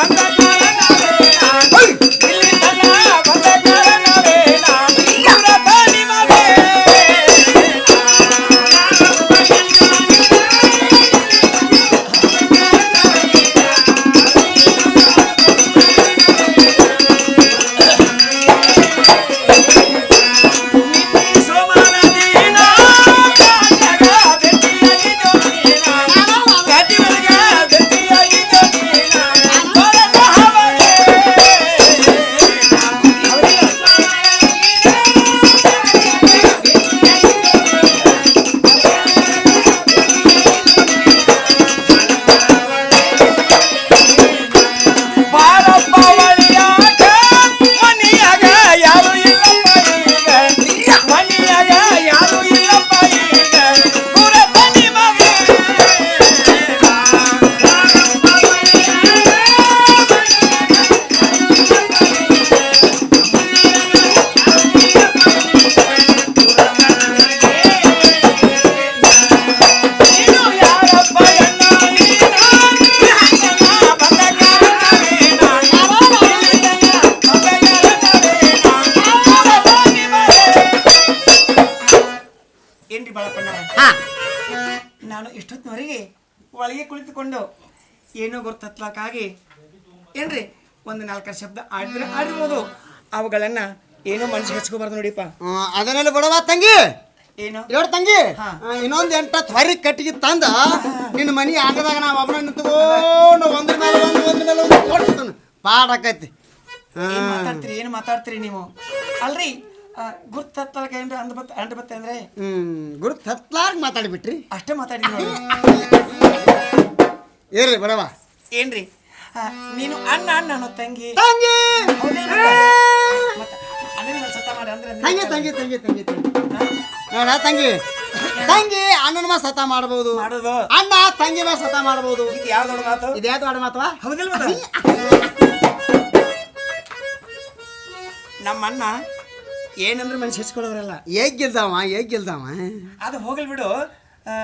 ಬಂದ ಕಾರಣವೇನ? ನಾನು ಇಷ್ಟೊತ್ತಿನವರೆಗೆ ಒಳಗೆ ಕುಳಿತುಕೊಂಡು ಏನೋ ಗೊತ್ತತ್ಲಕ್ಕಾಗಿ ಏನ್ರಿ? ಒಂದು ನಾಲ್ಕಾರು ಶಬ್ದ ಆಡಿದ್ರೆ ಆಡಿರ್ಬೋದು. ಅವುಗಳನ್ನ ಏನೋ ಮನಸ್ಸಿಗೆ ಹಚ್ಕೋಬಾರ್ದು ನೋಡಿಪ್ಪ. ಅದನ್ನೆಲ್ಲ ಬಿಡವ ತಂಗಿ? ಏನು? ಹೇಳ ತಂಗಿ? ಇನ್ನೊಂದು ಎಂಟು ಇನ್ನೊಂದ್ ಎಂಟತ್ತು ಹೊರಿ ಕಟ್ಟಿಗೆ ತಂದ. ನಿನ್ನ ಮನೆ ಆಗದಾಗ ನಾವು ಒಬ್ಬನ ನಿಂತ್ಕೊಂಡು ಒಂದ್ರ ಮೇಲೆ ಒಂದು ಒಂದ್ರ ಮೇಲೆ ಒಂದು ಕೊಡ್ತಾನೆ. ಪಾಡಾಕೈತಿ. ಏನ್ ಮಾತಾಡ್ತೀರಿ ಏನು ಮಾತಾಡ್ತೀರಿ ನೀವು? ಅಲ್ರಿ ಗುರ್ತತ್ತಲಕ ಏನ್ರಿ ಅಂದ್ ಬತ್ತ ಅಂಡ್ ಬತ್ತೆ ಅಂದ್ರೆ? ಹ್ಮ್ ಗುರುತ್ ಹತ್ಲಾರ್ಗ ಮಾತಾಡಿಬಿಟ್ರಿ. ಅಷ್ಟೇ ಮಾತಾಡಿದ್ರಿ ನೋಡಿ. ಇರ್ಲಿ ಬಿಡವಾ ಏನ್ರಿ? ಆ, ನೀನು ಅಣ್ಣ ಅಣ್ಣ ಅನ್ನೋ ತಂಗಿ. ತಂಗಿ! ಹೌದೇನ್ ಮತ್ತ ಅಣ್ಣನಿಗೆ ಒಂದ್ ಸತ ಮಾಡಿ ಅಂದ್ರೆ ತಂಗಿ ತಂಗಿ ತಂಗಿ ತಂಗಿ ತಂಗಿ. ನೋಡ ತಂಗಿ. ತಂಗಿ ಅಣ್ಣನ ಮಾ ಸತ ಮಾಡಬಹುದು ಮಾಡೋದು. ಅಣ್ಣ ತಂಗಿ ಮಾ ಸತ ಮಾಡಬಹುದು ಇದು ಯಾವ್ದು ದೊಡ್ಡ ಮಾತು? ಇದೇ ದೊಡ್ಡ ಮಾತವಾ ಹೌದಿಲ್ಲ ಮತ್ತ ನಮ್ಮ ಅಣ್ಣ ಏನಂದ್ರೆ ಮನುಷ್ಯ ಹೆಚ್ಕೊಳ್ಳೋರಲ್ಲ. ಹೇಗ್ ಗೆಲ್ದಾವ ಹೇಗ್ ಗೆಲ್ದಾವ ಅದು ಹೋಗಲ್ ಬಿಡು. ಆ,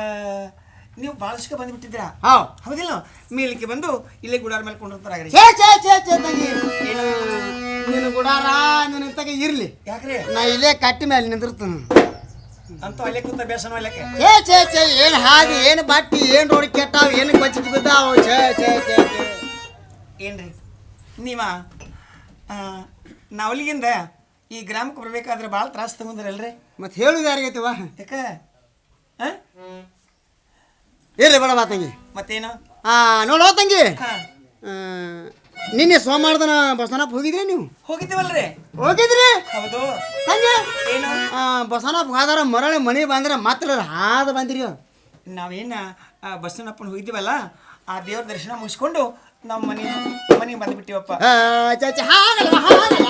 ನೀವು ಬಾಳಸ್ಕ ಬಂದ್ಬಿಟ್ಟಿದ್ದೀರಾ? ಹಾ. ಹೌದಿಲ್ಲ? ಮೇಲಿಕ್ಕೆ ಬಂದು ಇಲ್ಲೇ ಗುಡಾರ ಮೇಲೆ ಕೊಂಡಿರ್ತಾರಾಗ್ರಿ ಛೇ ಛೇ ಛೇ ಛೇ ತಂಗಿ. ನಿನ್ನ ಗುಡಾರ ನಿನ್ನ ತಗ ಇರ್ಲಿ. ಯಾಕ್ರಿ? ನಾ ಇಲ್ಲೇ ಕಟ್ಟಿ ಮೇಲೆ ನಿಂದಿರ್ತೀನಿ. ಅಂತೂ ಅಲ್ಲೇ ಕೂತ ಬೇಸನ ಅಲ್ಲಕ್ಕೆ ಛೇ ಛೇ ಛೇ ಏನು ಹಾದಿ ಏನು ಬಟ್ಟಿ ಏನು ರೋಡ್ ಕೆಟ್ಟಾವ ಏನು ಬಚ್ಚಿಗೆ ಬಿದ್ದಾವ ಛೇ ಛೇ ಛೇ ಛೇ. ಏನ್ರಿ? ನೀವ? ಆ, ನಾವಲ್ಲಿಗಿಂದ ಈ ಗ್ರಾಮಕ್ಕೆ ಬರ್ಬೇಕಾದ್ರೆ ಭಾಳ ತ್ರಾಸ ತಗೊಂಡ್ರಲ್ರಿ? ಮತ್ತೆ ಹೇಳುದು ಯಾರಿಗೈತಿವ ಯಾಕ? ಆ? ಇರ್ಲಿ ಬೇಡ ಬಾ ತಂಗಿ. ಮತ್ತೇನು? ಆ ನೋಡೋ ತಂಗಿ. ಹಾ. ಆ, ನಿನ್ನೆ ಸೋಮವಾರದನ ಬಸವನಪ್ಪ ಹೋಗಿದ್ರಿ ನೀವು? ಹೋಗಿದ್ದೀವಲ್ರಿ ಹೋಗಿದ್ರಿ? ಹೌದು. ತಂಗಿ? ಏನು? ಆ, ಬಸವನಪ್ಪ ಹೋದಾರ ಮರಳಿ ಮನೆ ಬಂದ್ರೆ ಮಾತ್ರ ಹಾದ ಬಂದಿರಿ ನಾವೇನ ಆ, ಬಸವನಪ್ಪನ ಹೋಗಿದ್ದೀವಲ್ಲ ಆ ದೇವ್ರ ದರ್ಶನ ಮುಗಿಸ್ಕೊಂಡು ನಮ್ಮ ಮನೆ ಮನೆಗೆ ಬಂದ್ಬಿಟ್ಟಿವಪ್ಪ. ಆ, ಚಾಚಾ ಹಾಗಲ್ಲ ಹಾಗಲ್ಲ.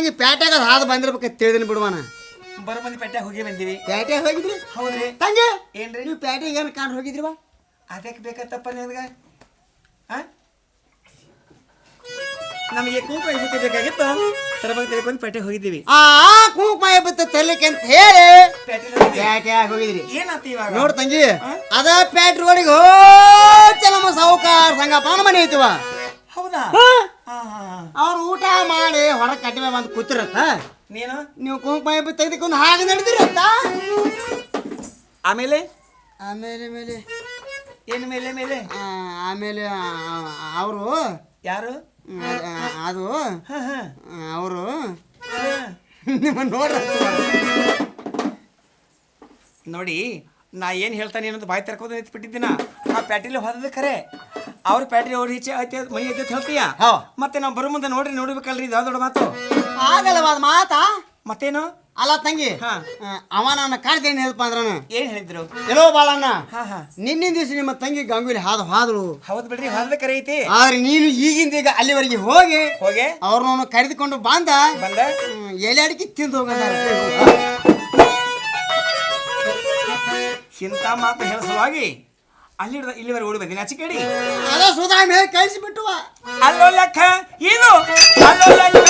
ನೋಡು ನೋಡು ಅದು ಪ್ಯಾಟ್ಯಾಗ ಹಾದು ಬಂದಿರ್ಬೇಕಂತ ತಿಳಿದಿನ ಬಿಡುವನ ಬರೋ ಮಂದಿ ಪೇಟ್ಯಾಗ ಹೋಗಿ ಬಂದೀವಿ ಪ್ಯಾಟ್ಯಾಗ ಹೋಗಿದ್ರಿ? ಹೌದ್ರಿ. ತಂಗಿ ಏನ್ರಿ? ನೀವು ಪ್ಯಾಟ್ಯಾಗ ಏನು ಕಾಣ್ ಹೋಗಿದ್ರಿ ಬಾ. ಅದಕ್ಕೆ ಬೇಕತ್ತಪ್ಪ ನಿಮ್ಗೆ ಆ? ನಮಗೆ ಕುಂಕುಮ ವಿಭೂತಿ ಬೇಕಾಗಿತ್ತು. ತರಬಾಗ ತಿಳ್ಕೊಂಡು ಪೇಟೆ ಹೋಗಿದ್ದೀವಿ. ಆ ಕುಂಕುಮ ಬಿತ್ತು ತರ್ಲಿಕ್ಕೆ ಅಂತ ಹೇಳಿ. ಪ್ಯಾಟ್ಯಾಗ ಹೋಗಿದ್ರಿ. ಏನಾತ ಇವಾಗ? ನೋಡ್ ತಂಗಿ ಅದ ಪ್ಯಾಟ್ರಿ ಒಳಗೆ ಚಲಮ ಸಾವುಕಾರ ಪಾನ ಮನೆ ಐತಿವ. ಹೌದಾ? ಹಾ ಹಾ ಹಾ. ಅವ್ರು ಊಟ ಮಾಡಿ ಹೊರ ಕಡಿಮೆ ಬಂದು ಕೂತಿರತ್ತ? ನೀನು? ನೀವು ಕುಂಕುಮ ತೆಗೆದುಕೊಂಡು ಹಾಗೆ ನಡೆದಿರತ್ತ? ಆಮೇಲೆ? ಆಮೇಲೆ ಮೇಲೆ ಏನು ಮೇಲೆ ಮೇಲೆ? ಆಮೇಲೆ ಅವರು ಯಾರು? ಅದು ಅವರು. ನಿಮ್ಮ ನೋಡ್ರ ನೋಡಿ ನಾ ಏನು ಹೇಳ್ತಾನೆ ಅನ್ನೋದು ಬಾಯಿ ತೆರ್ಕೋದು ನಿಂತ್ಬಿಟ್ಟಿದ್ದೀನ ಆ ಪ್ಯಾಟಿಲಿ ಹೊದದ ಖರೆ ಅವ್ರ ಪ್ಯಾಟ್ರಿ ಅವ್ರ ಈಚೆ ಐತೆ ಮೈ ಐತೆ ಅಂತ ಹೇಳ್ತೀಯ? ಹಾ. ಮತ್ತೆ ನಾವು ಬರೋ ಮುಂದೆ ನೋಡ್ರಿ ನೋಡ್ಬೇಕಲ್ರಿ ಇದು ದೊಡ್ಡ ಮಾತು? ಆಗಲ್ಲವಾದ ಮಾತಾ ಮತ್ತೇನು? ಅಲ್ಲ ತಂಗಿ ಹಾ. ಆ, ಅವ ನನ್ನ ಕಾಡ್ದೇನು ಹೇಳ್ಪ ಅಂದ್ರನು ಏನು ಹೇಳಿದ್ರು? ಎಲ್ಲೋ ಬಾಳಣ್ಣ. ಹಾ ಹಾ. ನಿನ್ನಿನ ದಿವಸ ನಿಮ್ಮ ತಂಗಿ ಗಂಗೂಲಿ ಹಾದು ಹಾದಳು. ಹೌದು ಬಿಡ್ರಿ ಹೋದ ಕರೆ ಐತಿ. ಆದ್ರೆ ನೀನು ಈಗಿಂದ ಈಗ ಅಲ್ಲಿವರೆಗೆ ಹೋಗಿ ಹೋಗಿ. ಅವ್ರನ್ನ ಕರೆದುಕೊಂಡು ಬಂದ. ಬಂದ? ಹ್ಮ್, ಎಲೆ ಅಡಿಕೆ ತಿಂದು ಹೋಗದ. ಚಿಂತಾ ಮಾತು ಹೇಳ ಸಲುವಾಗಿ ಅಲ್ಲಿ ಇಲ್ಲಿವರೆಗೆ ಓಡಿ ಬಂದಿನಿ ಆಚೆ ಕೇಳಿ. ಅದ ಸುಧಾ ಕಳಿಸಿ ಕಳಿಸಿಬಿಟ್ಟುವ ಅಲ್ಲೋ ಲೆಕ್ಕ ಇದು ಅಲ್ಲೋ ಲೆಕ್ಕ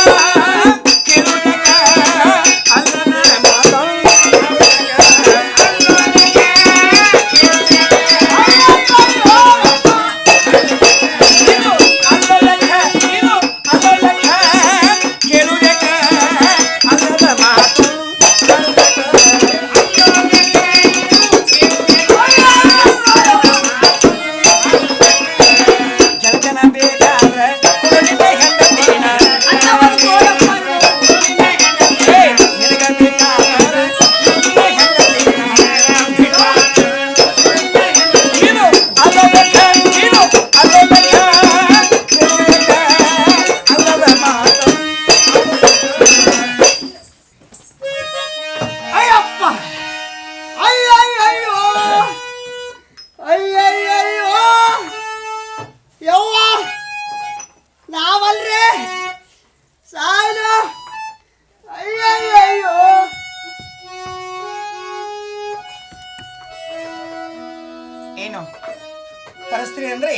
ಅಂದ್ರೆ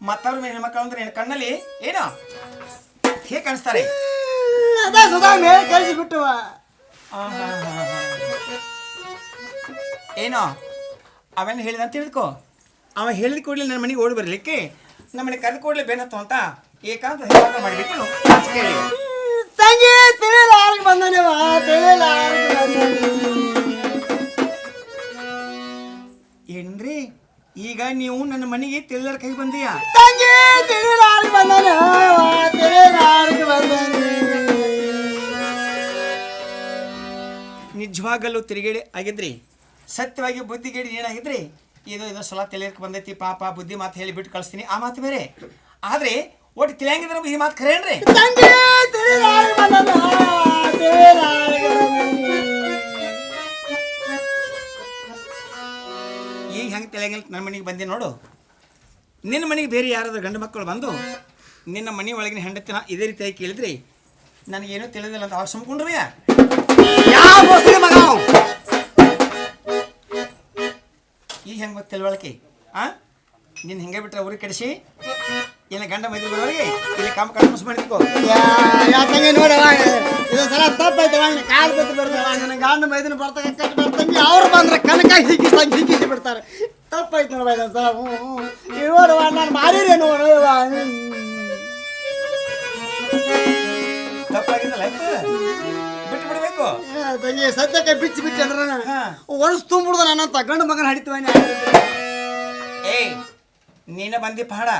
ಮತ್ತವ್ರ ಹೆಣ್ಮಕ್ಳು ಅಂದ್ರೆ ಕಣ್ಣಲ್ಲಿ ಏನು? ಹೇಗೆ ಕಾಣಿಸ್ತಾರೆ? ಅದ ಸುಧಾ ಮೇಲೆ ಏನೋ? ಅವೇನು ಹೇಳಿದ ಅಂತ ತಿಳ್ಕೊ ಅವ ಹೇಳಿದ ಕೂಡಲೇ ನನ್ನ ಮನೆಗೆ ಓಡಿ ಬರಲಿಕ್ಕೆ ನಮ್ಮ ಮನೆ ಕರೆದು ಕೂಡಲೇ ಬೇನತ್ತು ಅಂತ ಏಕಾಂತ ಹೇಗಾಟ ಮಾಡಿಬಿಟ್ಟು ಕೇಳಿ ತಂಗಿ ತಿಳಿಯಲಾರಿಗೆ ಬಂದನೇವಾ ತಿಳಿಲಾರ್ಗೆ ನೀವು ನನ್ನ ಮನೆಗೆ ತಿಳಿದರ ಕೈ ಬಂದೀಯ? ತಂಗಿ ಬಂದನೆ. ಬಂದನೆ. ನಿಜವಾಗಲೂ ತಿರುಗೇಡಿ ಆಗಿದ್ರಿ? ಸತ್ಯವಾಗಿ ಬುದ್ಧಿಗೇಡಿ ಏನಾಗಿದ್ರಿ? ಇದು ಇದು ಸಲ ತಿಳಿಯಕ್ಕೆ ಬಂದೈತಿ ಪಾಪ ಬುದ್ಧಿ ಮಾತು ಹೇಳಿ ಬಿಟ್ಟು ಕಳಿಸ್ತೀನಿ ಆ ಮಾತು ಬೇರೆ. ಆದ್ರೆ ಒಟ್ಟು ತಿಳಿಯಂಗಿದ್ರೆ ಈ ಮಾತು ಖರೇನ್ರಿ ತಂಗಿ ಬಂದನೆ. ಬಂದನೆ. ಈಗ ಹೆಂಗೆ ತಿಳಿಯಂಗಿಲ್ಲ ನನ್ನ ಮನೆಗೆ ಬಂದೆ ನೋಡು. ನಿನ್ನ ಮನೆಗೆ ಬೇರೆ ಯಾರಾದ್ರೂ ಗಂಡು ಮಕ್ಕಳು ಬಂದು ನಿನ್ನ ಮನೆ ಒಳಗಿನ ಹೆಂಡತಿನ ಇದೇ ರೀತಿಯಾಗಿ ಕೇಳಿದ್ರಿ ನನಗೇನು ತಿಳಿದಿಲ್ಲ ಅಂತ ಅವ್ರು ಸುಮ್ಕೊಂಡ್ರಿ ಯಾವ ಮಗ? ಈಗ ಹೆಂಗೆ ಮತ್ತೆ ತಿಳುವಳಿಕೆ? ಆ? ನಿನ್ನ ಹೆಂಗೆ ಬಿಟ್ರೆ ಊರಿಗೆ ಕೆಡಿಸಿ ಇಲ್ಲ ಗಂಡ ಮೈದ್ರಿ ಬರೋರಿಗೆ ಇಲ್ಲಿ ಕಾಮ ಕಡಿಮೆ ಮಾಡಿದ್ಕೋ ಯಾ ಯಾ ತಂಗಿ ನೋಡವ ಸಲ ತಪ್ಪೈತೆ ವಾಣಿ ಕಾಲು ಬಿದ್ದು ಬಿಡ್ತಾವ ನನ್ನ ಗಂಡ ಮೈದನ ಬರ್ತಾಗ ಕಟ್ಟಿ ಬರ್ತಂಗಿ ಅವ್ರು ಬಂದ್ರೆ ಕನಕ ಹಿಗ್ಗಿಸಂಗೆ ಹಿಗ್ಗಿಸಿ ಬಿಡ್ತಾರೆ. ತಪ್ಪಾಯ್ತು ನೋಡವ ಇದೊಂದು ಸಲ. ಈಗ ನಾನು ಮಾಡಿರಿ ನೋಡು ತಪ್ಪಾಗಿದ್ದಲ್ಲ ಬಿಟ್ಟು ಬಿಡಬೇಕು? ತಂಗಿ ಸದ್ಯಕ್ಕೆ ಬಿಚ್ಚಿ ಬಿಚ್ಚಿ ಅಂದ್ರೆ. ಒಣಸ್ ತುಂಬಿಡ್ದು ನಾನು ಗಂಡು ಮಗನ ಹಡಿತೀವ ಏಯ್ ನೀನ ಬಂದಿ ಪಹಾಡ.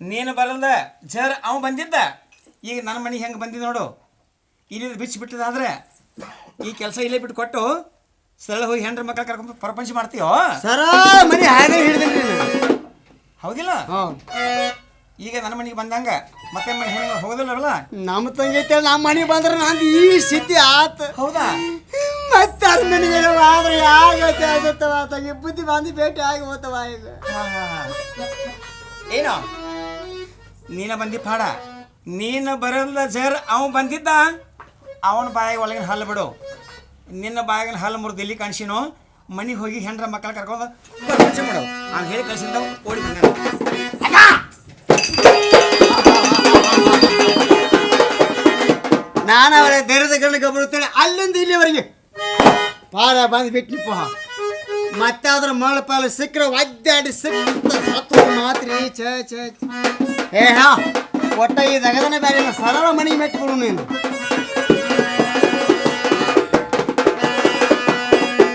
ನೀನು ಬರಲ್ದ ಜರ್ ಅವ ಬಂದಿದ್ದ. ಈಗ ನನ್ನ ಮನೆಗೆ ಹೆಂಗೆ ಬಂದಿದ್ದ ನೋಡು. ಇಲ್ಲಿ ಬಿಚ್ಚಿ ಬಿಟ್ಟದಾದ್ರೆ ಈ ಕೆಲಸ ಇಲ್ಲೇ ಬಿಟ್ಟು ಕೊಟ್ಟು ಸರಳ ಹೋಗಿ ಹೆಂಡ್ರ ಮಕ್ಕಳು ಕರ್ಕೊಂಡು ಪ್ರಪಂಚ ಮಾಡ್ತೀಯೋ? ಸರ ಮನೆ ಹಾಗೆ ಹಿಡಿದ್ರಿ ಹೌದಿಲ್ಲ? ಈಗ ನನ್ನ ಮನೆಗೆ ಬಂದಂಗ ಮತ್ತೆ ಮನೆ ಹೆಂಗೆ ಹೋಗೋದಿಲ್ಲವಲ್ಲ? ನಮ್ಮ ತಂಗಿ ನಮ್ಮ ಮನೆಗೆ ಬಂದ್ರೆ ನಾನು ಈ ಸ್ಥಿತಿ ಆತ. ಹೌದಾ? ಮತ್ತೆ ಅದ್ ನನಗೆ ಆದ್ರೆ ಯಾಕೆ ಆಗತ್ತವ ತಂಗಿ ಬುದ್ಧಿ ಬಂದು ಭೇಟಿ ಆಗಿ ಹೋತವ ಈಗ. ಏನೋ? ನೀನ ಬಂದಿ ಪಾಡ. ನೀನು ಬರಲ್ಲ ಜರ್ ಅವ ಬಂದಿದ್ದ? ಅವನ ಬಾಯಿಗೆ ಒಳಗಿನ ಹಲ್ಲು ಬಿಡು. ನಿನ್ನ ಬಾಯಿಗಿನ ಹಲ್ಲು ಮುರಿದು ಇಲ್ಲಿ ಕಾಣಿಸಿನೋ, ಮನೆಗೆ ಹೋಗಿ ಹೆಂಡ್ರ ಮಕ್ಕಳ ಕರ್ಕೊಂಡು ಮಾಡು ಅವ್ನು ಹೇಳಿ ಕಳ್ಸಿಂದ ಓಡಿ ಬಂದ ನಾನು ಅವರ ಧೈರ್ಯದ ಗಣಕ್ಕೆ ಬರುತ್ತೇನೆ ಅಲ್ಲಿಂದ ಇಲ್ಲಿವರೆಗೆ. ಪಾರ ಬಂದು ಬಿಟ್ಟಿಪ್ಪ ಮತ್ತೆ ಅದ್ರ ಮಳ ಪಾಲು ಸಿಕ್ಕರೆ ಒದ್ದಾಡಿ ಸಿಕ್ಕ ಮಾತ್ರ, ಛ ಛ. ಏ, ಹಾ, ಒಟ್ಟ ಈ ದಗದನೇ ಬೇರೆ. ಸರಳ ಮನೆಗೆ ಕೊಡು ನೀನು.